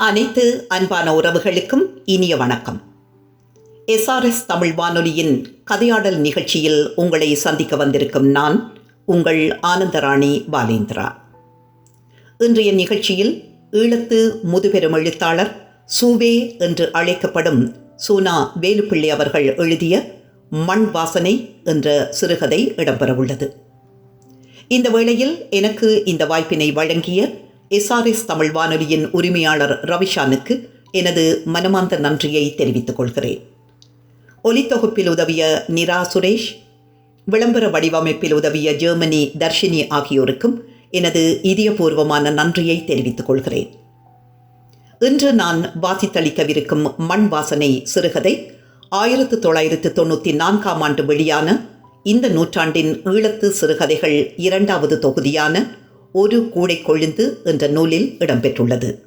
அனைத்து அன்பான உறவுகளுக்கும் இனிய வணக்கம். எஸ்ஆர்எஸ் தமிழ் வானொலியின் கதையாடல் நிகழ்ச்சியில் உங்களை சந்திக்க வந்திருக்கும் நான் உங்கள் ஆனந்தராணி பாலேந்திரா. இன்றைய நிகழ்ச்சியில் ஈழத்து முதுபெரும் எழுத்தாளர் சூவே என்று அழைக்கப்படும் சூனா வேலுப்பிள்ளை அவர்கள் எழுதிய மண் வாசனை என்ற சிறுகதை இடம்பெறவுள்ளது. இந்த வேளையில் எனக்கு இந்த வாய்ப்பினை வழங்கிய எஸ்ஆர்எஸ் தமிழ் வானொலியின் உரிமையாளர் ரவிஷானுக்கு எனது மனமார்ந்த நன்றியை தெரிவித்துக் கொள்கிறேன். ஒலித்தொகுப்பில் உதவிய நிரா சுரேஷ் விளம்பர வடிவமைப்பில் உதவிய ஜெர்மனி தர்ஷினி ஆகியோருக்கும் எனது இதயபூர்வமான நன்றியை தெரிவித்துக் கொள்கிறேன். இன்று நான் வாசித்தளிக்கவிருக்கும் மண் வாசனை சிறுகதை ஆயிரத்து தொள்ளாயிரத்து தொண்ணூற்றி நான்காம் ஆண்டு வெளியான இந்த நூற்றாண்டின் ஈழத்து சிறுகதைகள் இரண்டாவது தொகுதியான ஒரு கூடை கொழுந்து என்ற நூலில் இடம்பெற்றுள்ளது.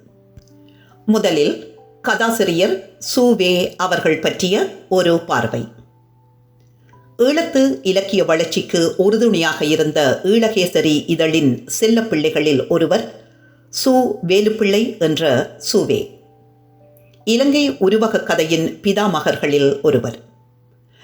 முதலில் கதாசிரியர் சூவே அவர்கள் பற்றிய ஒரு பார்வை. ஈழத்து இலக்கிய வளர்ச்சிக்கு உறுதுணையாக இருந்த ஈழகேசரி இதழின் செல்ல பிள்ளைகளில் ஒருவர் சு. வேலுப்பிள்ளை என்ற சூவே இலங்கை உருவக கதையின் பிதாமகர்களில் ஒருவர்.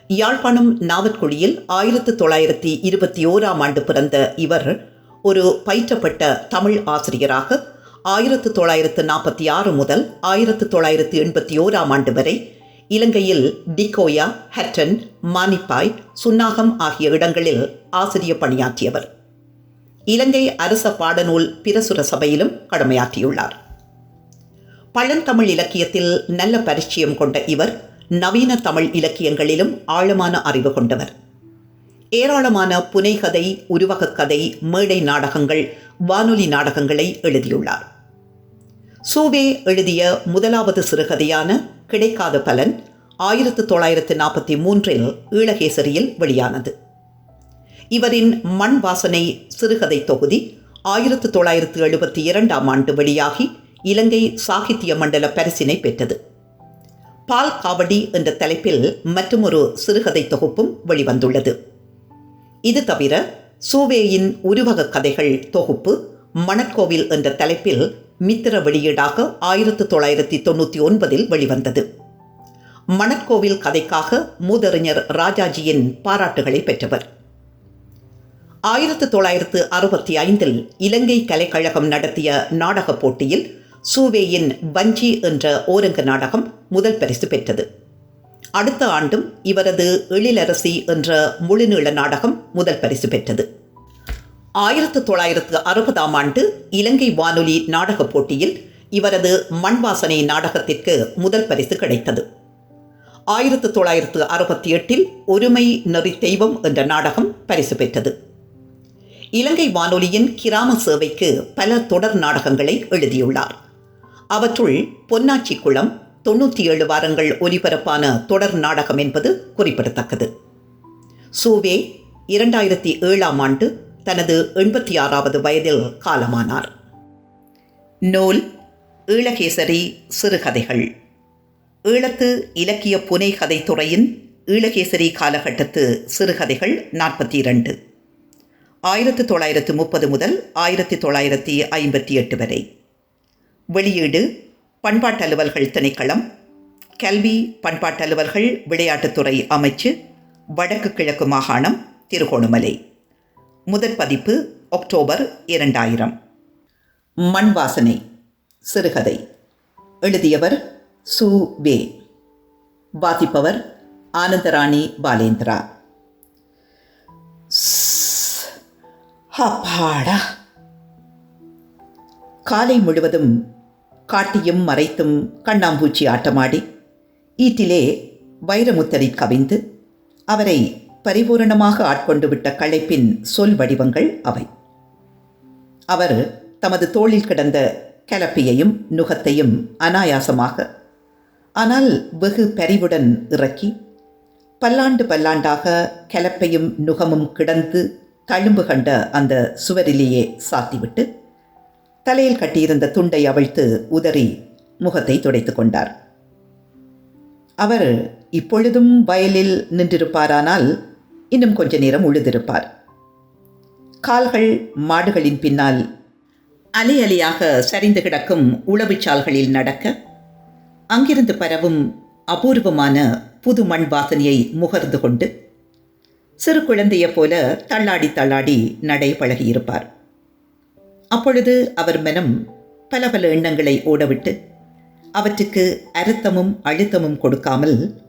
யாழ்ப்பாணம் நாவற்குழியில் ஆயிரத்து தொள்ளாயிரத்தி இருபத்தி ஓராம் ஆண்டு பிறந்த இவர் ஒரு பயிற்றப்பட்ட தமிழ் ஆசிரியராக ஆயிரத்து தொள்ளாயிரத்து நாற்பத்தி ஆறு முதல் ஆயிரத்து தொள்ளாயிரத்து எண்பத்தி ஓராம் ஆண்டு வரை இலங்கையில் டிகோயா ஹட்டன் மானிப்பாய் சுன்னாகம் ஆகிய இடங்களில் ஆசிரியர் பணியாற்றியவர். இலங்கை அரச பாடநூல் பிரசுர சபையிலும் கடமையாற்றியுள்ளார். பழந்தமிழ் இலக்கியத்தில் நல்ல பரிச்சயம் கொண்ட இவர் நவீன தமிழ் இலக்கியங்களிலும் ஆழமான அறிவு கொண்டவர். ஏராளமான புனைகதை உருவகக் கதை மேடை நாடகங்கள் வானொலி நாடகங்களை எழுதியுள்ளார். சூவே எழுதிய முதலாவது சிறுகதையான கிடைக்காத பலன் ஆயிரத்து தொள்ளாயிரத்து நாற்பத்தி மூன்றில் ஈழகேசரியில் வெளியானது. இவரின் மண் வாசனை சிறுகதை தொகுதி ஆயிரத்து தொள்ளாயிரத்து எழுபத்தி இரண்டாம் ஆண்டு வெளியாகி இலங்கை சாகித்ய மண்டல பரிசினை பெற்றது. பால் காவடி என்ற தலைப்பில் மற்றுமொரு சிறுகதை தொகுப்பும் வெளிவந்துள்ளது. இது தவிர சூவேயின் உருவக கதைகள் தொகுப்பு மணக்கோவில் என்ற தலைப்பில் மித்திர வெளியீடாக ஆயிரத்து தொள்ளாயிரத்தி தொண்ணூற்றி ஒன்பதில் வெளிவந்தது. மணக்கோவில் கதைக்காக மூதறிஞர் ராஜாஜியின் பாராட்டுகளை பெற்றவர். ஆயிரத்து தொள்ளாயிரத்து அறுபத்தி ஐந்தில் இலங்கை கலைக்கழகம் நடத்திய நாடகப் போட்டியில் சூவேயின் வஞ்சி என்ற ஓரங்க நாடகம் முதல் பரிசு பெற்றது. அடுத்த ஆண்டும் இவரது எழிலரசி என்ற முழுநீள நாடகம் முதல் பரிசு பெற்றது. ஆயிரத்து தொள்ளாயிரத்து அறுபதாம் ஆண்டு இலங்கை வானொலி நாடகப் போட்டியில் இவரது மண்வாசனை நாடகத்திற்கு முதல் பரிசு கிடைத்தது. ஆயிரத்து தொள்ளாயிரத்து அறுபத்தி எட்டில் ஒருமை நெறி தெய்வம் என்ற நாடகம் பரிசு பெற்றது. இலங்கை வானொலியின் கிராம சேவைக்கு பல தொடர் நாடகங்களை எழுதியுள்ளார். அவற்றுள் பொன்னாச்சி குளம் தொண்ணூற்றி ஏழு வாரங்கள் ஒலிபரப்பான தொடர் நாடகம் என்பது குறிப்பிடத்தக்கது. சூவே இரண்டாயிரத்தி ஏழாம் ஆண்டு தனது எண்பத்தி ஆறாவது வயதில் காலமானார். நூல் ஈழகேசரி சிறுகதைகள். ஈழத்து இலக்கிய புனை கதைத்துறையின் ஈழகேசரி காலகட்டத்து சிறுகதைகள் நாற்பத்தி இரண்டு ஆயிரத்து தொள்ளாயிரத்து முப்பது முதல் ஆயிரத்தி தொள்ளாயிரத்தி ஐம்பத்தி எட்டு வரை. வெளியீடு பண்பாட்டலுவல்கள் திணைக்களம் கல்வி பண்பாட்டலுவல்கள் விளையாட்டுத்துறை அமைச்சு வடக்கு கிழக்கு மாகாணம் திருகோணமலை. முதற் பதிப்பு அக்டோபர் இரண்டாயிரம். மண் வாசனை சிறுகதை. எழுதியவர் சு. வே. வாசிப்பவர் ஆனந்தராணி பாலேந்திரா. அப்பாடா. காலை முழுவதும் காட்டியும் மறைத்தும் கண்ணாம்பூச்சி ஆட்டமாடி. ஈட்டிலே வைரமுத்தரை கவிந்து அவரை பரிபூரணமாக ஆட்கொண்டு விட்ட களைப்பின் சொல் வடிவங்கள் அவை. அவர் தமது தோளில் கிடந்த கலப்பியையும் நுகத்தையும் அனாயாசமாக ஆனால் வெகு பரிவுடன் இறக்கி பல்லாண்டு பல்லாண்டாக கலப்பையும் நுகமும் கிடந்து தழும்பு கண்ட அந்த சுவரிலேயே சாத்திவிட்டு தலையில் கட்டியிருந்த துண்டை அவிழ்த்து உதறி முகத்தை துடைத்து கொண்டார். அவர் இப்பொழுதும் வயலில் நின்றிருப்பாரானால் இன்னும் கொஞ்ச நேரம் உழுதிருப்பார். கால்கள் மாடுகளின் பின்னால் அலை அலையாக சரிந்து கிடக்கும் உளவுச்சால்களில் நடக்க அங்கிருந்து பரவும் அபூர்வமான புது மண் வாசனையை முகர்ந்து கொண்டு சிறு குழந்தையைப் போல தள்ளாடி தள்ளாடி நடை பழகியிருப்பார். அப்பொழுது அவர் மனம் பல பல எண்ணங்களை ஓடவிட்டு அவற்றுக்கு அறுத்தமும் அழுத்தமும் கொடுக்காமல்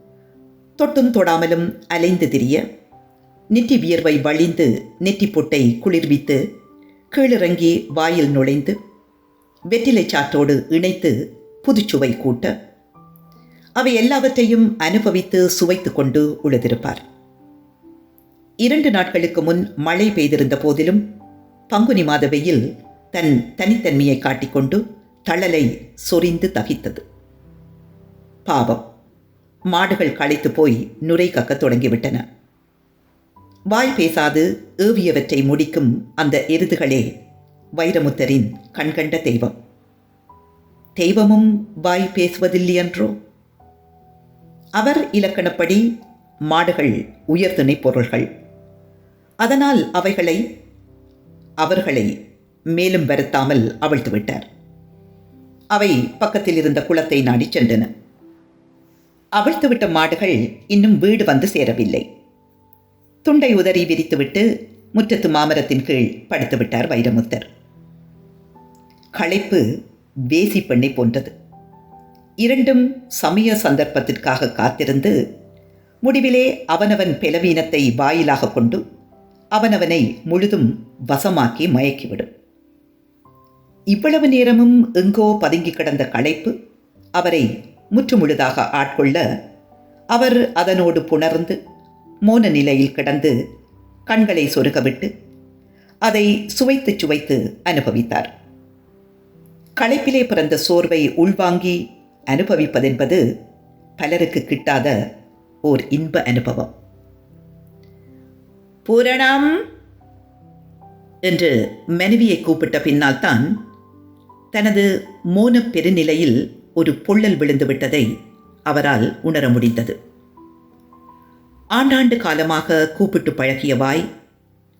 தொட்டும் தொடாமலும் அலைந்து திரிய நெற்றி வியர்வை வழிந்து நெற்றி பொட்டை குளிர்வித்து கீழிறங்கி வாயில் நுழைந்து வெற்றிலை சாற்றோடு இணைத்து புதுச்சுவை கூட்ட அவை எல்லாவற்றையும் அனுபவித்து சுவைத்து கொண்டு உழுதிருப்பார். இரண்டு நாட்களுக்கு முன் மழை பெய்திருந்த போதிலும் பங்குனி மாத வெயில் தன் தனித்தன்மையை காட்டிக்கொண்டு தழலை சொரிந்து தகித்தது பாவம். மாடுகள் களைத்து போய் நுரை கக்கத் தொடங்கிவிட்டன. வாய் பேசாது ஏவியவற்றை முடிக்கும் அந்த எருதுகளே வைரமுத்தரின் கண்கண்ட தெய்வம். தெய்வமும் வாய் பேசுவதில்லையன்றோ அவர் இலக்கணப்படி மாடுகள் உயர்துணை பொருள்கள். அதனால் அவைகளை அவர்களை மேலும் வருத்தாமல் அவிழ்த்து விட்டார். அவை பக்கத்தில் இருந்த குளத்தை நாடி சென்றன. அவிழ்த்துவிட்ட மாடுகள் இன்னும் வீடு வந்து சேரவில்லை. துண்டை உதறி விரித்துவிட்டு முற்றத்து மாமரத்தின் கீழ் படுத்துவிட்டார் வைரமுத்தர். களைப்பு வேசி பெண்ணை போன்றது. இரண்டும் சமய சந்தர்ப்பத்திற்காக காத்திருந்து முடிவிலே அவனவன் பெலவீனத்தை வாயிலாக கொண்டு அவனவனை முழுதும் வசமாக்கி மயக்கிவிடும். இவ்வளவு நேரமும் எங்கோ பதுங்கி கிடந்த களைப்பு அவரை முற்றுமுழுதாக ஆட்கொள்ள அவர் அதனோடு புணர்ந்து மோன நிலையில் கிடந்து கண்களை சொருகவிட்டு அதை சுவைத்து சுவைத்து அனுபவித்தார். களைப்பிலே பிறந்த சோர்வை உள்வாங்கி அனுபவிப்பதென்பது பலருக்கு கிட்டாத ஓர் இன்ப அனுபவம். பூரணம்! என்று மனைவியை கூப்பிட்ட பின்னால் தான் தனது மோன பெருநிலையில் ஒரு பொள்ளல் விழுந்துவிட்டதை அவரால் உணர முடிந்தது. ஆண்டாண்டு காலமாக கூப்பிட்டு பழகிய வாய்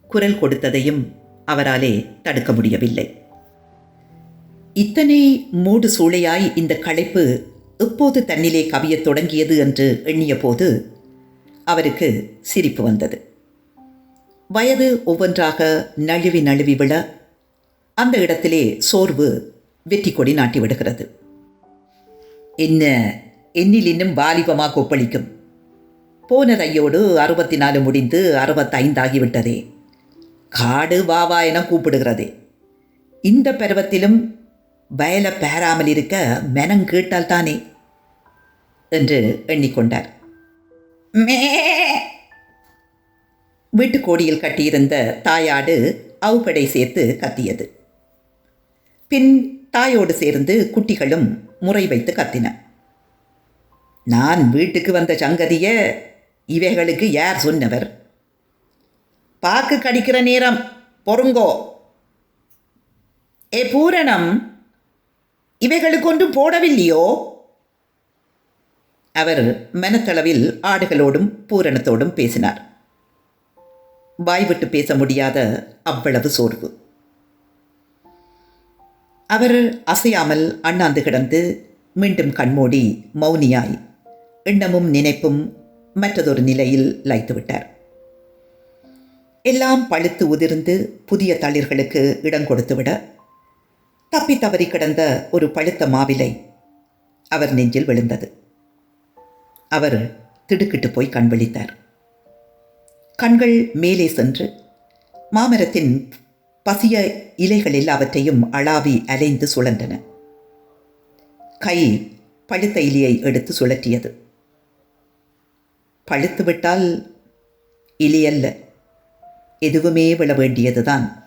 குரல் கொடுத்ததையும் அவராலே தடுக்க முடியவில்லை. இத்தனை மூடு சூளையாய் இந்த களைப்பு எப்போது தன்னிலே கவியத் தொடங்கியது என்று எண்ணிய போது அவருக்கு சிரிப்பு வந்தது. வயது ஒவ்வொன்றாக நழுவி நழுவி விழ அந்த இடத்திலே சோர்வு வெற்றி கொடி நாட்டி விடுகிறது. என்ன என்னில் இன்னும் வாலிபமாக கொப்பளிக்கும்? போன தையோடு அறுபத்தி நாலு முடிந்து அறுபத்தைந்தாகிவிட்டதே. காடு வாவா என கூப்பிடுகிறதே. இந்த பருவத்திலும் வயலை பேராமல் இருக்க மெனம் கேட்டால் தானே? என்று எண்ணிக்கொண்டார். மே! வீட்டுக்கோடியில் கட்டியிருந்த தாயாடு அவுப்படை சேர்த்து கத்தியது. பின் தாயோடு சேர்ந்து குட்டிகளும் முறை வைத்து கத்தின. நான் வீட்டுக்கு வந்த சங்கதிய இவைகளுக்கு யார் சொன்னவர்? பாக்கு கடிக்கிற நேரம் பொறுங்கோ. ஏ பூரணம் இவைகளுக்கு ஒன்றும் போடவில்லையோ? அவர் மனத்தளவில் ஆடுகளோடும் பூரணத்தோடும் பேசினார். வாய்விட்டு பேச முடியாத அவ்வளவு சோர்வு. அவர் அசையாமல் அண்ணாந்து கிடந்து மீண்டும் கண்மூடி மௌனியாய் எண்ணமும் நினைப்பும் மற்றதொரு நிலையில் லைத்துவிட்டார் எல்லாம் பழுத்து உதிர்ந்து புதிய தளிர்களுக்கு இடம் கொடுத்துவிட தப்பி தவறி கிடந்த ஒரு பழுத்த மாவிலை அவர் நெஞ்சில் விழுந்தது. அவர் திடுக்கிட்டு போய் கண் விழித்தார். கண்கள் மேலே சென்று மாமரத்தின் பசிய இலைகள் எல்லாவற்றையும் அளாவி அலைந்து சுழன்றன. கை பழுத்த இலையை எடுத்து சுழற்றியது. பழுத்து விட்டால் இலையல்ல எதுவுமே விழ வேண்டியதுதான்.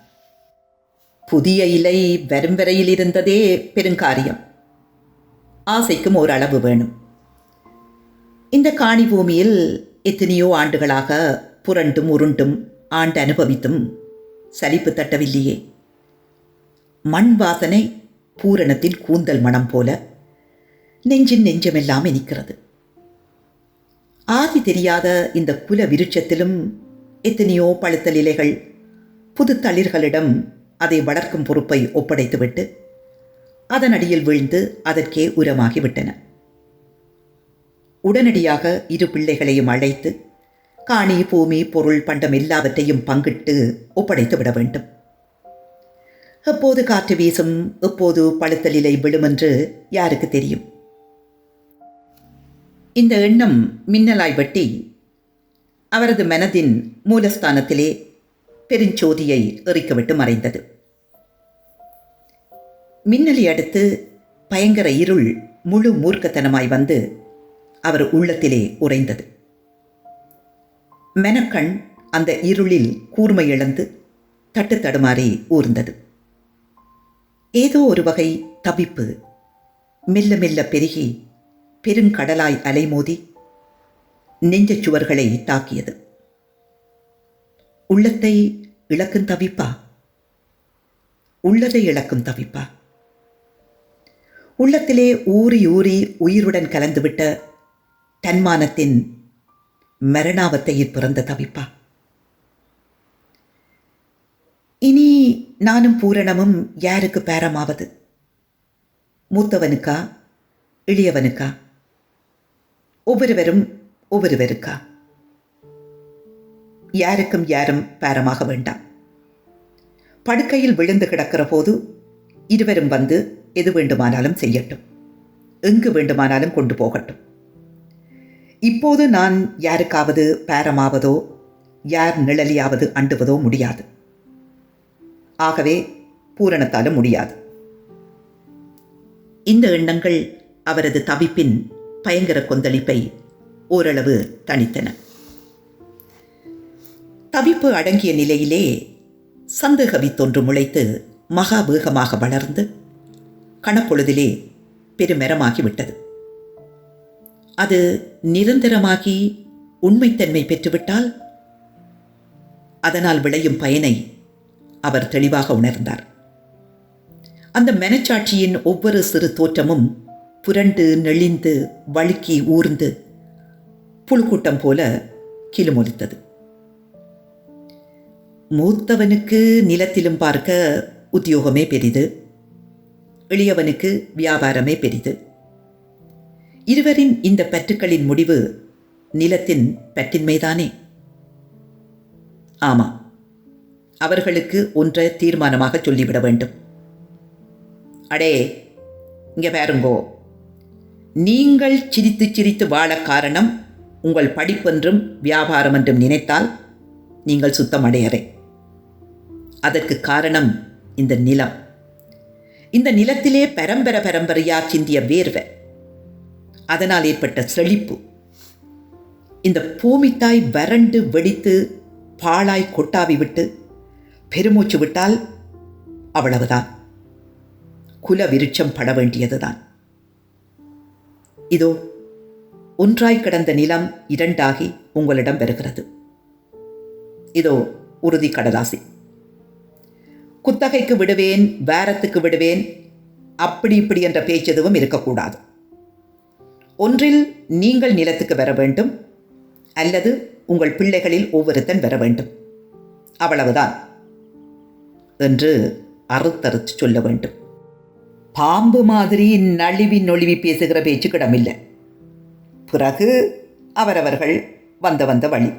புதிய இலை வரும் வரையில் இருந்ததே பெருங்காரியம். ஆசைக்கும் ஓரளவு அளவு வேணும். இந்த காணி பூமியில் எத்தனையோ ஆண்டுகளாக புரண்டும் உருண்டும் ஆண்டு அனுபவித்தும் சலிப்பு தட்டவில்லையே. மண் வாசனை பூரணத்தின் கூந்தல் மனம் போல நெஞ்சின் நெஞ்சமெல்லாம் இனிக்கிறது ஆதி தெரியாத இந்த குல விருட்சத்திலும் எத்தனையோ பழுத்தல் இலைகள் புது தளிர்களிடம் அதை வளர்க்கும் பொறுப்பை ஒப்படைத்துவிட்டு அதன் அடியில் வீழ்ந்து அதற்கே உரமாகிவிட்டன. உடனடியாக இரு பிள்ளைகளையும் அழைத்து காணி பூமி பொருள் பண்டம் எல்லாவற்றையும் பங்கிட்டு ஒப்படைத்து விட வேண்டும். எப்போது காற்று வீசும் எப்போது பழுத்தலிலை விழுமென்று யாருக்கு தெரியும்? இந்த எண்ணம் மின்னலாய் வெட்டி அவரது மனதின் மூலஸ்தானத்திலே பெருஞ்சோதியை எறிக்கவிட்டு மறைந்தது. மின்னலை அடுத்து பயங்கர இருள் முழு மூர்க்கத்தனமாய் வந்து அவர் உள்ளத்திலே உறைந்தது. மெனக்கண் அந்த இருளில் கூர்மை இழந்து தட்டு தடுமாறி ஊர்ந்தது. ஏதோ ஒரு வகை தவிப்பு மெல்ல மெல்ல பெருகி பெருங்கடலாய் அலைமோதி நெஞ்சச் சுவர்களை தாக்கியது. உள்ளத்தை இழக்கும் தவிப்பா? உள்ளதை இழக்கும் தவிப்பா? உள்ளத்திலே ஊறி ஊறி உயிருடன் கலந்துவிட்ட தன்மானத்தின் மரணாவத்தையில் பிறந்த தவிப்பா. இனி நானும் பூரணமும் யாருக்கு பேரமாவது? மூத்தவனுக்கா? இளையவனுக்கா ஒவ்வொருவரும் ஒவ்வொருவருக்கா? யாருக்கும் யாரும் பேரமாக வேண்டாம். படுக்கையில் விழுந்து கிடக்கிற போது இருவரும் வந்து எது வேண்டுமானாலும் செய்யட்டும். எங்கு வேண்டுமானாலும் கொண்டு போகட்டும். இப்போது நான் யாருக்காவது பேரமாவதோ யார் நிழலியாவது அண்டுவதோ முடியாது. ஆகவே பூரணத்தாலும் முடியாது. இந்த எண்ணங்கள் அவரது தவிப்பின் பயங்கர கொந்தளிப்பை ஓரளவு தணித்தன. தவிப்பு அடங்கிய நிலையிலே சந்தேக வித்தொன்று முளைத்து மகா வேகமாக வளர்ந்து கணப்பொழுதிலே பெருமரமாகிவிட்டது. அது நிரந்தரமாகி உண்மைத்தன்மை பெற்றுவிட்டால் அதனால் விளையும் பயனை அவர் தெளிவாக உணர்ந்தார். அந்த மனச்சாட்சியின் ஒவ்வொரு சிறு தோற்றமும் புரண்டு நெளிந்து வழுக்கி ஊர்ந்து புழுக்கூட்டம் போல கிலுமொலித்தது மூத்தவனுக்கு நிலத்திலும் பார்க்க உத்தியோகமே பெரிது எளியவனுக்கு வியாபாரமே பெரிது. இருவரின் இந்த பற்றுக்களின் முடிவு நிலத்தின் பற்றின்மைதானே? ஆமாம் அவர்களுக்கு ஒன்றை தீர்மானமாக சொல்லிவிட வேண்டும். அடே இங்கே பாருங்கோ. நீங்கள் சிரித்து சிரித்து வாழ காரணம் உங்கள் படிப்பென்றும் வியாபாரம் என்றும் நினைத்தால் நீங்கள் சுத்தம் அடையறே அதற்கு காரணம் இந்த நிலம். இந்த நிலத்திலே பரம்பரை பரம்பரையா சிந்திய வேர்வை. அதனால் ஏற்பட்ட செழிப்பு. இந்த பூமித்தாய் வறண்டு வெடித்து பாழாய் கொட்டாவி விட்டு பெருமூச்சு விட்டால் அவ்வளவுதான். குல விருட்சம் பட வேண்டியதுதான். இதோ ஒன்றாய் கிடந்த நிலம் இரண்டாகி உங்களிடம் வருகிறது. இதோ உறுதி கடலாசி. குத்தகைக்கு விடுவேன் வேரத்துக்கு விடுவேன் அப்படி இப்படி என்ற பேச்செதுவும் இருக்கக்கூடாது. ஒன்றில் நீங்கள் நிலத்துக்கு வர வேண்டும் அல்லது உங்கள் பிள்ளைகளில் ஒவ்வொருத்தன் வர வேண்டும். அவ்வளவுதான் என்று அறுத்தறுத்து சொல்ல வேண்டும். பாம்பு மாதிரி நழுவி நொழுவி பேசுகிற பேச்சுக்கிடமில்லை. பிறகு அவரவர்கள் வந்த வந்த வழி.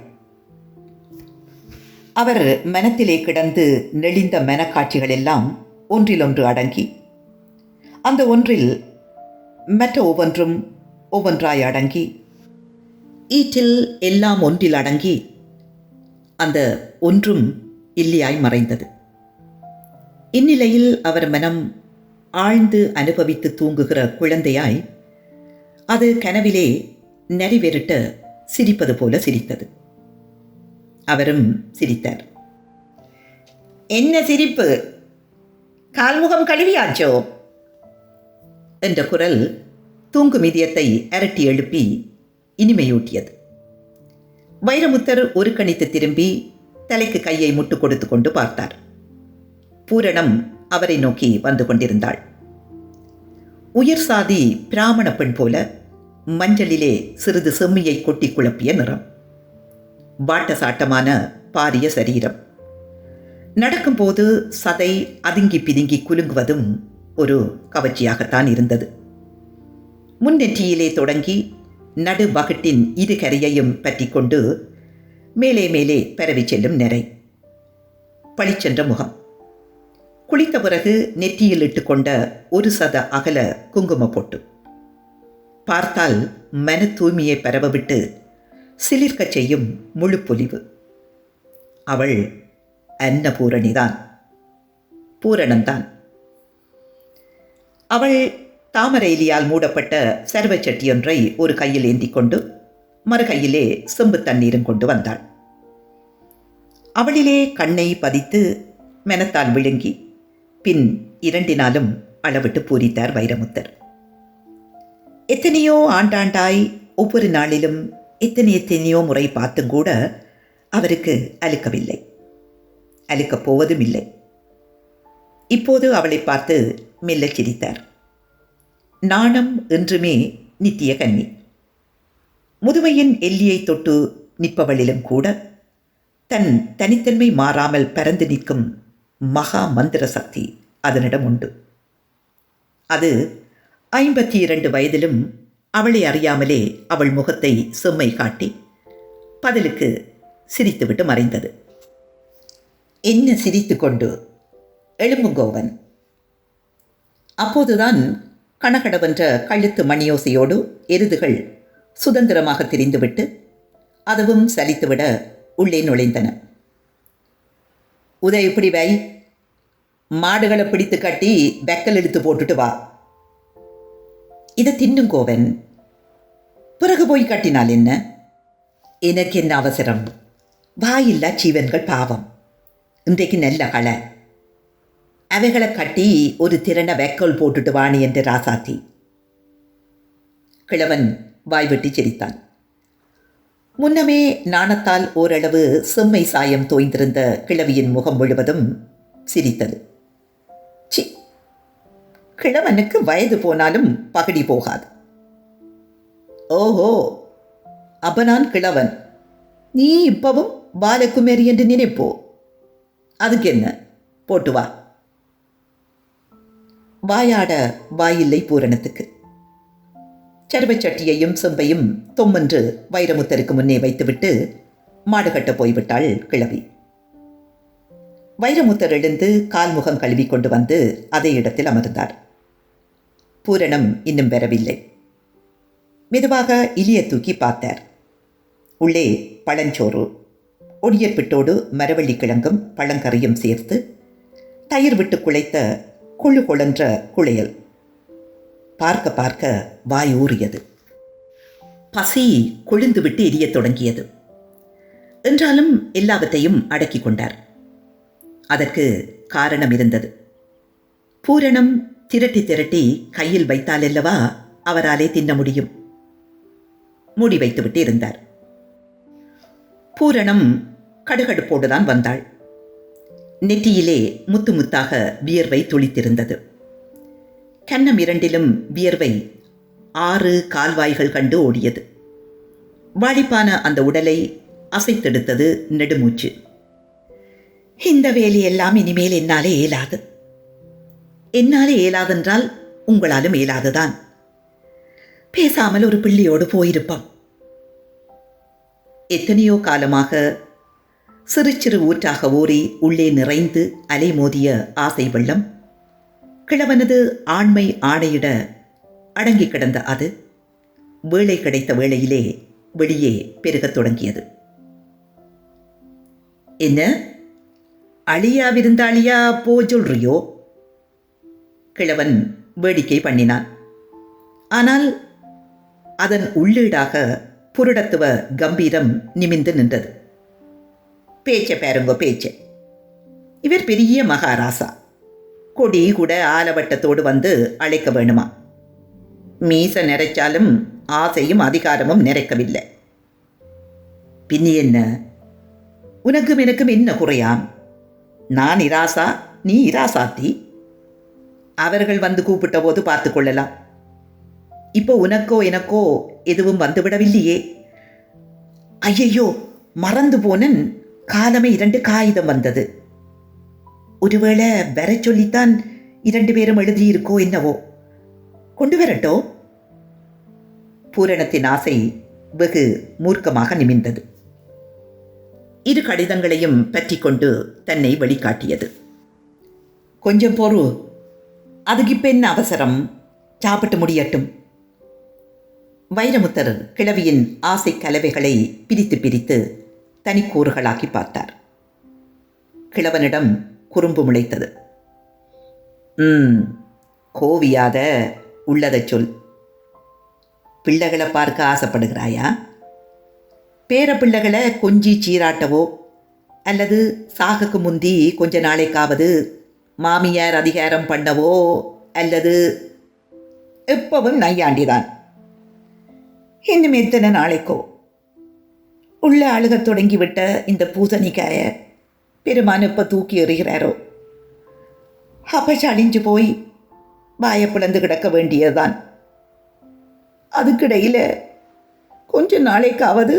அவர் மனத்திலே கிடந்து நெளிந்த மனக்காட்சிகள் எல்லாம் ஒன்றிலொன்று அடங்கி அந்த ஒன்றில் மற்ற ஒவ்வொன்றும் ஒவ்வொன்றாய் அடங்கி ஈற்றில் எல்லாம் ஒன்றில் அடங்கி அந்த ஒன்றும் இல்லையாய் மறைந்தது. இந்நிலையில் அவர் மனம் ஆழ்ந்து அனுபவித்து தூங்குகிற குழந்தையாய் அது கனவிலே நரிவெருட்ட சிரிப்பது போல சிரித்தது. அவரும் சிரித்தார். என்ன சிரிப்பு? கால்முகம் கழுவியாச்சோ? என்ற குரல் தூங்கு மிதியத்தை அரட்டி எழுப்பி இனிமையூட்டியது. வைரமுத்தர் ஒரு கணித்து திரும்பி தலைக்கு கையை முட்டு கொடுத்து கொண்டு பார்த்தார். பூரணம் அவரை நோக்கி வந்து கொண்டிருந்தாள். உயர் சாதி பிராமண பெண் போல மஞ்சளிலே சிறிது செம்மியை கொட்டி குழப்பிய நிறம். வாட்ட சாட்டமான பாரிய சரீரம். நடக்கும்போது சதை அதுங்கி பிதுங்கி குலுங்குவதும் ஒரு கவர்ச்சியாகத்தான் இருந்தது. முன்னெற்றியிலே தொடங்கி நடுவகட்டின் இரு கரையையும் பற்றி கொண்டு மேலே மேலே பரவி செல்லும் நிறை. பளிச்சென்ற முகம். குளித்த பிறகு நெற்றியில் இட்டுக்கொண்ட ஒரு சத அகல குங்கும பொட்டு. பார்த்தால் மன தூய்மையை பரவவிட்டு சிலிர்க்கச் செய்யும் முழு பொலிவு அவள் அன்னபூரணிதான் பூரணம்தான் அவள் தாமரையிலியால் மூடப்பட்ட சர்வச்சட்டியொன்றை ஒரு கையில் ஏந்தி கொண்டு மறு கையிலே செம்பு தண்ணீரும் கொண்டு வந்தாள். அவளிலே கண்ணை பதித்து மெனத்தால் விழுங்கி பின் இரண்டினாலும் அளவிட்டு பூரித்தார் வைரமுத்தர். எத்தனையோ ஆண்டாண்டாய் ஒவ்வொரு நாளிலும் எத்தனை எத்தனையோ முறை பார்த்தும் கூட அவருக்கு அலுக்கவில்லை அலுக்கப் போவதும் இல்லை. இப்போது அவளை பார்த்து மெல்லச் சிரித்தார். நாணம் என்றுமே நித்திய கன்னி. முதுமையின் எல்லியை தொட்டு நிற்பவளிலும் கூட தன் தனித்தன்மை மாறாமல் பறந்து நிற்கும் மகா மந்திர சக்தி அதனிடம் உண்டு. அது ஐம்பத்தி இரண்டு வயதிலும் அவளை அறியாமலே அவள் முகத்தை செம்மை காட்டி பதிலுக்கு சிரித்துவிட்டு மறைந்தது. என்ன சிரித்து கொண்டு? எழும்புங்கோவன். அப்போதுதான் கனகடவென்ற கழுத்து மணியோசையோடு எருதுகள் சுதந்திரமாக திரிந்துவிட்டு அதுவும் சலித்துவிட உள்ளே நுழைந்தன. உதய இப்படி வை. மாடுகளை பிடித்து கட்டி வெக்கல் எடுத்து போட்டுட்டு வா. இதை தின்னும் கோவன். பிறகு போய் கட்டினால் என்ன? எனக்கு என்ன அவசரம்? வாயில்லா ஜீவன்கள் பாவம். இன்றைக்கு நல்ல களை. அவைகளை கட்டி ஒரு திறனை வெக்கோல் போட்டுட்டு வாணி என்று ராசாத்தி. கிழவன் வாய்விட்டு சிரித்தான். முன்னமே நாணத்தால் ஓரளவு செம்மை சாயம் தோய்ந்திருந்த கிழவியின் முகம் முழுவதும் சிரித்தது. சி கிழவனுக்கு வயது போனாலும் பகடி போகாது. ஓஹோ அப்ப நான் கிழவன். நீ இப்பவும் பாலகுமேரி என்று நினைப்போ? அதுக்கு என்ன போட்டு வா. வாயாட வாயில்லை பூரணத்துக்கு. சர்வச்சட்டியையும் செம்பையும் தொம்மென்று வைரமுத்தருக்கு முன்னே வைத்துவிட்டு மாடு கட்ட போய்விட்டாள் கிழவி. வைரமுத்தர் எழுந்து கால்முகம் கழுவி கொண்டு வந்து அதே இடத்தில் அமர்ந்தார். பூரணம் இன்னும் வரவில்லை மெதுவாக இலிய தூக்கி பார்த்தார். உள்ளே பழஞ்சோறு ஒடியற்பிட்டோடு மரவள்ளி கிழங்கும் பழங்கறியும் சேர்த்து தயிர் விட்டு குழைத்த குழு குழன்ற குளையல் பார்க்க பார்க்க வாய் ஊறியது. பசி கொழுந்துவிட்டு எரியத் தொடங்கியது. என்றாலும் எல்லாவற்றையும் அடக்கி கொண்டார். அதற்கு காரணம் இருந்தது. பூரணம் திரட்டி திரட்டி கையில் வைத்தாலல்லவா அவராலே தின்ன முடியும். மூடி வைத்துவிட்டு இருந்தார். பூரணம் கடுகடுப்போடுதான் வந்தாள். நெற்றியிலே முத்து முத்தாக வியர்வை துளித்திருந்தது. கன்னம் இரண்டிலும் வியர்வை ஆறு கால்வாய்கள் கண்டு ஓடியது. வாடிப்பான அந்த உடலை அசைத்தெடுத்தது நெடுமூச்சு. இந்த வேலையெல்லாம் இனிமேல் என்னாலே இயலாது. என்னாலே இயலாதென்றால் உங்களாலும் இயலாதுதான். பேசாமல் ஒரு பிள்ளையோடு போயிருப்பான் எத்தனையோ காலமாக சிறு சிறு ஊற்றாக ஊறி உள்ளே நிறைந்து அலைமோதிய ஆசை வெள்ளம் கிழவனது ஆண்மை ஆணையிட அடங்கி கிடந்த அது வேலை கிடைத்த வேளையிலே வெளியே பெருகத் தொடங்கியது. என்ன? அழியா விருந்தாளியா போ சொல்றியோ? கிழவன் வேடிக்கை பண்ணினான். ஆனால் அதன் உள்ளீடாக புருடத்துவ கம்பீரம் நிமிந்து நின்றது. பேச்சை பாருங்கோ பேச்சை. இவர் பெரிய மகாராசா. கொடி கூட ஆலவட்டத்தோடு வந்து அழைக்க வேணுமா? மீச நிறைச்சாலும் ஆசையும் அதிகாரமும் நிறைக்கவில்லை. பின்னி என்ன? உனக்கும் எனக்கும் என்ன குறையாம்? நான் இராசா நீ இராசாத்தி? அவர்கள் வந்து கூப்பிட்ட போது பார்த்து கொள்ளலாம். இப்போ உனக்கோ எனக்கோ எதுவும் வந்துவிடவில்லையே. ஐயையோ மறந்து போனன். காலமே இரண்டு காகிதம் வந்தது. ஒருவேளை வர சொல்லித்தான் இரண்டு பேரும் எழுதியிருக்கோ என்னவோ. கொண்டு வரட்டோ? பூரணத்தின் ஆசை வெகு மூர்க்கமாக நிமிர்ந்தது. இரு கடிதங்களையும் பற்றி கொண்டு தன்னை வழிகாட்டியது. கொஞ்சம் பொறு. அதுக்கு இப்ப என்ன அவசரம்? சாப்பிட்டு முடியட்டும். வைரமுத்தர் கிழவியின் ஆசை கலவைகளை பிரித்து பிரித்து தனிக்கூறுகளாக்கி பார்த்தார். கிழவனிடம் குறும்பு முளைத்தது. ம் கோவியாத உள்ளதை சொல். பிள்ளைகளை பார்க்க ஆசைப்படுகிறாயா? பேர பிள்ளைகளை கொஞ்சி சீராட்டவோ? அல்லது சாகுக்கு முந்தி கொஞ்ச நாளைக்காவது மாமியார் அதிகாரம் பண்ணவோ? அல்லது எப்பவும் நையாண்டிதான். இன்னும் எத்தனை நாளைக்கோ. உள்ள அழுகத் தொடங்கிவிட்ட இந்த பூசணிக்காய பெருமான் இப்போ தூக்கி எறிகிறாரோ? அப்போ சளிஞ்சு போய் வாயை பிளந்து கிடக்க வேண்டியதுதான். அதுக்கிடையில் கொஞ்ச நாளைக்காவது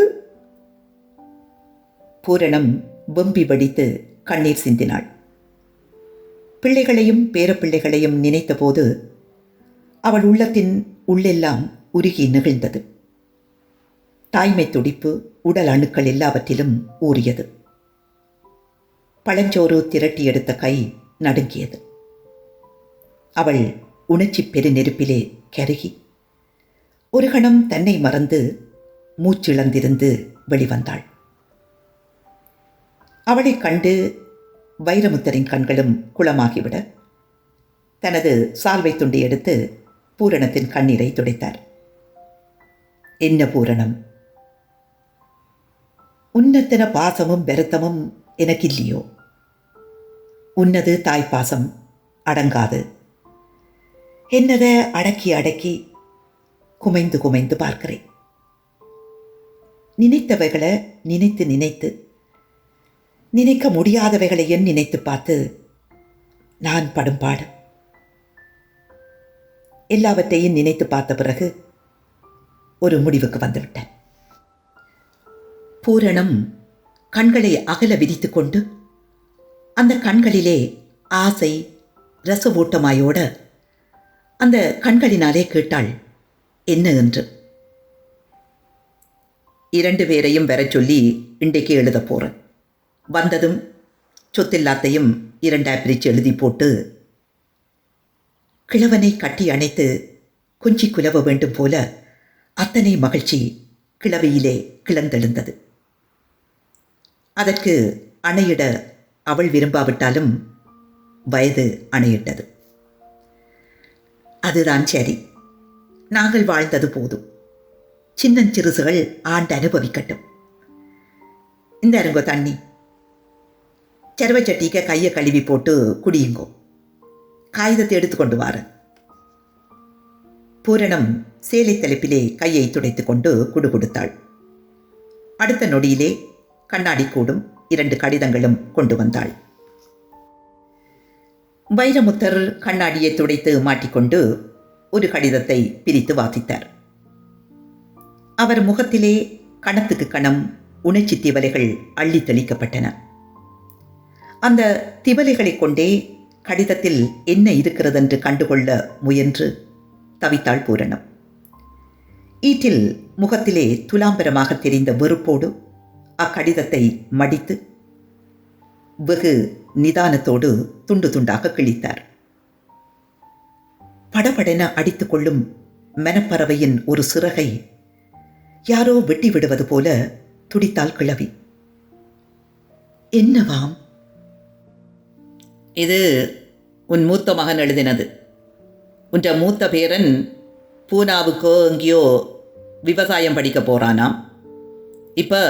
பூரணம் வெம்பி வடித்து கண்ணீர் சிந்தினாள். பிள்ளைகளையும் பேரப்பிள்ளைகளையும் நினைத்தபோது அவள் உள்ளத்தின் உள்ளெல்லாம் உருகி நெகிழ்ந்தது. தாய்மை துடிப்பு உடல் அணுக்கள் எல்லாவற்றிலும் ஊறியது. பழஞ்சோறு திரட்டி எடுத்த கை நடுங்கியது. அவள் உணர்ச்சி பெருநெருப்பிலே கருகி ஒரு கணம் தன்னை மறந்து மூச்சிழந்திருந்து வெளிவந்தாள். அவளைக் கண்டு வைரமுத்தரின் கண்களும் குளமாகிவிட தனது சால்வை துண்டை எடுத்து பூரணத்தின் கண்ணீரை துடைத்தார். என்ன பூரணம்? உன்னத்தின பாசமும் பெருத்தமும் எனக்கு இல்லையோ உன்னது தாய்ப்பாசம் அடங்காது. என்னதை அடக்கி அடக்கி குமைந்து குமைந்து பார்க்கிறேன். நினைத்தவைகளை நினைத்து நினைத்து நினைக்க முடியாதவைகளையும் நினைத்து பார்த்து நான் படும் பாடு. எல்லாவற்றையும் நினைத்து பார்த்த பிறகு ஒரு முடிவுக்கு வந்துவிட்டேன். பூரணம் கண்களை அகல விதித்து கொண்டு அந்த கண்களிலே ஆசை ரச ஓட்டமாயோட அந்த கண்களினாலே கேட்டாள் என்ன என்று? இரண்டு பேரையும் வர சொல்லி இன்றைக்கு எழுத போகிறேன் வந்ததும் சொத்தில்லாத்தையும் இரண்டாய் பிரித்து எழுதி போட்டு கிழவனை கட்டி அணைத்து கொஞ்சி குலவ வேண்டும் போல அத்தனை மகிழ்ச்சி கிழவியிலே கிளந்தெழுந்தது அதற்கு அணையிட அவள் விரும்பாவிட்டாலும் வயது அணையிட்டது. அதுதான் சரி. நாங்கள் வாழ்ந்தது போதும். சின்னஞ்சிறுசுகள் ஆண்டு அனுபவிக்கட்டும். இந்த அருங்கோ தண்ணி. சர்வச்சட்டிக்க கையை கழுவி போட்டு குடியுங்கோ. காகிதத்தை எடுத்துக்கொண்டு வாரேன் பூரணம் சேலை தலைப்பிலே கையை துடைத்து கொண்டு குடு கொடுத்தாள். அடுத்த நொடியிலே கண்ணாடி கூடும் இரண்டு கடிதங்களும் கொண்டு வந்தாள். வைரமுத்தர் கண்ணாடியை துடைத்து மாட்டிக்கொண்டு ஒரு கடிதத்தை பிரித்து வாசித்தார். அவர் முகத்திலே கணத்துக்கு கணம் உணர்ச்சி திவலைகள் அள்ளி தெளிக்கப்பட்டன. அந்த திவலைகளைக் கொண்டே கடிதத்தில் என்ன இருக்கிறதென்று கண்டுகொள்ள முயன்று தவித்தாள் பூரணம். ஈட்டில் முகத்திலே துலாம்பரமாக தெரிந்த வெறுப்போடு அக்கடிதத்தை மடித்து வெகு நிதானத்தோடு துண்டு துண்டாக கிழித்தார். படபடென அடித்துக் கொள்ளும் மெனப்பறவையின் ஒரு சிறகை யாரோ வெட்டி விடுவது போல துடித்தாள் கிழவி என்னவாம்? இது உன் மூத்த மகன் எழுதினது. உன்ற மூத்த பேரன் பூனாவுக்கோ எங்கேயோ விவசாயம் படிக்க போறானாம். இப்போ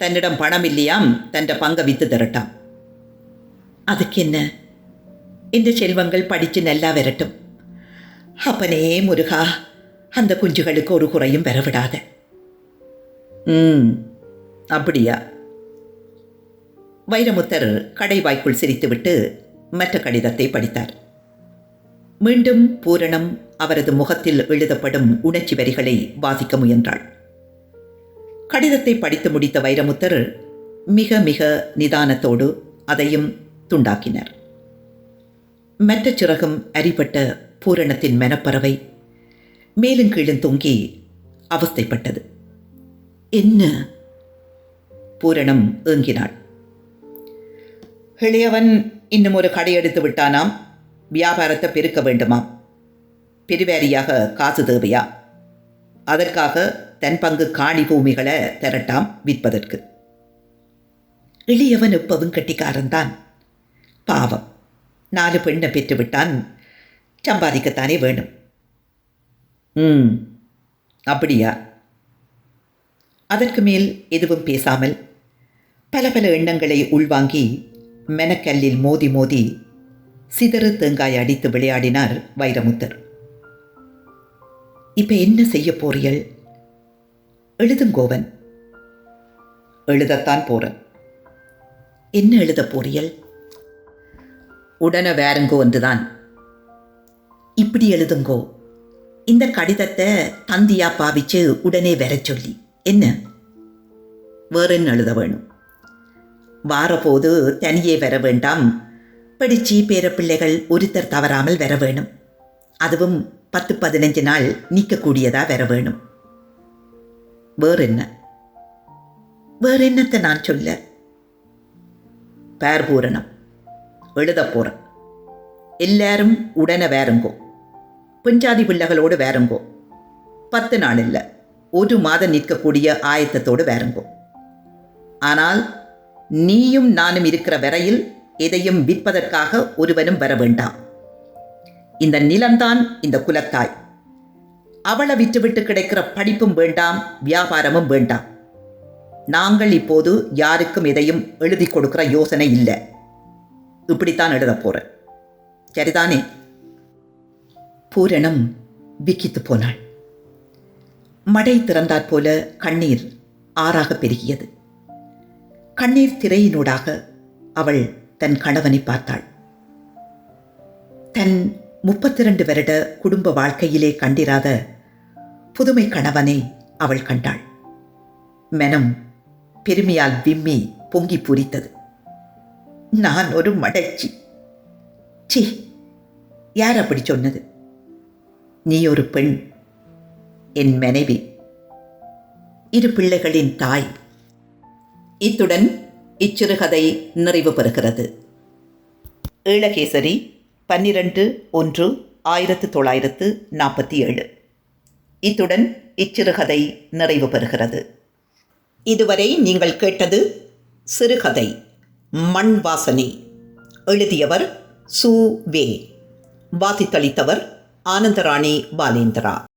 தன்னிடம் பணம் இல்லையாம் தன்ற பங்கை வித்து திரட்டாம். அதுக்கு என்ன இந்த செல்வங்கள் படித்து நல்லா வரட்டும். அப்பனே முருகா அந்த குஞ்சுகளுக்கு ஒரு குறையும் வரவிடாத. ம் அப்படியா? வைரமுத்தர் கடைவாய்க்குள் சிரித்துவிட்டு மற்ற கடிதத்தை படித்தார். மீண்டும் பூரணம் அவரது முகத்தில் எழுதப்படும் உணர்ச்சி வரிகளை வாசிக்க முயன்றாள். கடிதத்தை படித்து முடித்த வைரமுத்தர் மிக மிக நிதானத்தோடு அதையும் துண்டாக்கினர். மற்ற சிறகும் அரிபட்ட பூரணத்தின் மெனப்பறவை மேலும் கீழும் தொங்கி அவஸ்தைப்பட்டது. என்ன? பூரணம் ஏங்கினாள். இளையவன் இன்னும் ஒரு கடை எடுத்து விட்டானாம். வியாபாரத்தை பெருக்க வேண்டுமாம். பெருவேரியாக காசு தேவையா? அதற்காக தன் பங்கு காணி பூமிகளை திரட்டாம் விற்பதற்கு. இளியவன் எப்பவும் கட்டிக்காரன்தான். பாவம். நாலு பெண்ணை பெற்றுவிட்டான். சம்பாதிக்கத்தானே வேணும். ம் அப்படியா? அதற்கு மேல் எதுவும் பேசாமல் பல பல எண்ணங்களை உள்வாங்கி மெனக்கல்லில் மோதி மோதி சிதறு தேங்காய் அடித்து விளையாடினார் வைரமுத்தர். இப்போ என்ன செய்ய போறீள் எழுதுங்கோவன் எழுதத்தான் போறேன். என்ன எழுத போறியல்? உடனே வேறங்கோ என்றுதான் இப்படி எழுதுங்கோ. இந்த கடிதத்தை தந்தியா பாவிச்சு உடனே வர சொல்லி. என்ன? வேற என்ன எழுத வேணும்? வாரபோது தனியே வர வேண்டாம். படிச்சு பேர பிள்ளைகள் ஒருத்தர் தவறாமல் வர வேணும். அதுவும் பத்து பதினஞ்சு நாள் நீக்கக்கூடியதா வர வேணும். வேற என்ன வேற என்னத்தை நான் சொல்ல? பேர் பூரணம். எழுத போகிறேன் எல்லாரும் உடனே வேறுங்கோ. பெஞ்சாதி பிள்ளைகளோடு வேறுங்கோ. பத்து நாள் இல்லை ஒரு மாதம் நிற்கக்கூடிய ஆயத்தத்தோடு வேறுங்கோ. ஆனால் நீயும் நானும் இருக்கிற வரையில் எதையும் விற்பதற்காக ஒருவனும் வர வேண்டாம். இந்த நிலம்தான் இந்த குலத்தாய். அவளை விட்டுவிட்டு கிடைக்கிற படிப்பும் வேண்டாம் வியாபாரமும் வேண்டாம். நாங்கள் இப்போது யாருக்கும் எதையும் எழுதி கொடுக்கிற யோசனை இல்லை. இப்படித்தான் எழுத போறேன். சரிதானே? பூரணம் விக்கித்து போனாள். மடை திறந்தாற் போல கண்ணீர் ஆறாக பெருகியது. கண்ணீர் திரையினூடாக அவள் தன் கணவனை பார்த்தாள். தன் முப்பத்தி ரெண்டு வருட குடும்ப வாழ்க்கையிலே கண்டிராத புதுமை கணவனை அவள் கண்டாள். மெனம் பெருமையால் விம்மி பொங்கி பூரித்தது. நான் ஒரு மடச்சி. சி யார் அப்படி சொன்னது? நீ ஒரு பெண் என் மனைவி. இரு பிள்ளைகளின் தாய். இத்துடன் இச்சிறுகதை நிறைவு பெறுகிறது. ஏழகேசரி பன்னிரண்டு ஒன்று ஆயிரத்து தொள்ளாயிரத்து நாற்பத்தி ஏழு. இத்துடன் இச்சிறுகதை நிறைவு பெறுகிறது. இதுவரை நீங்கள் கேட்டது சிறுகதை மண் வாசனை. எழுதியவர் சு. வே. வாசித்தளித்தவர் ஆனந்தராணி பாலேந்திரா.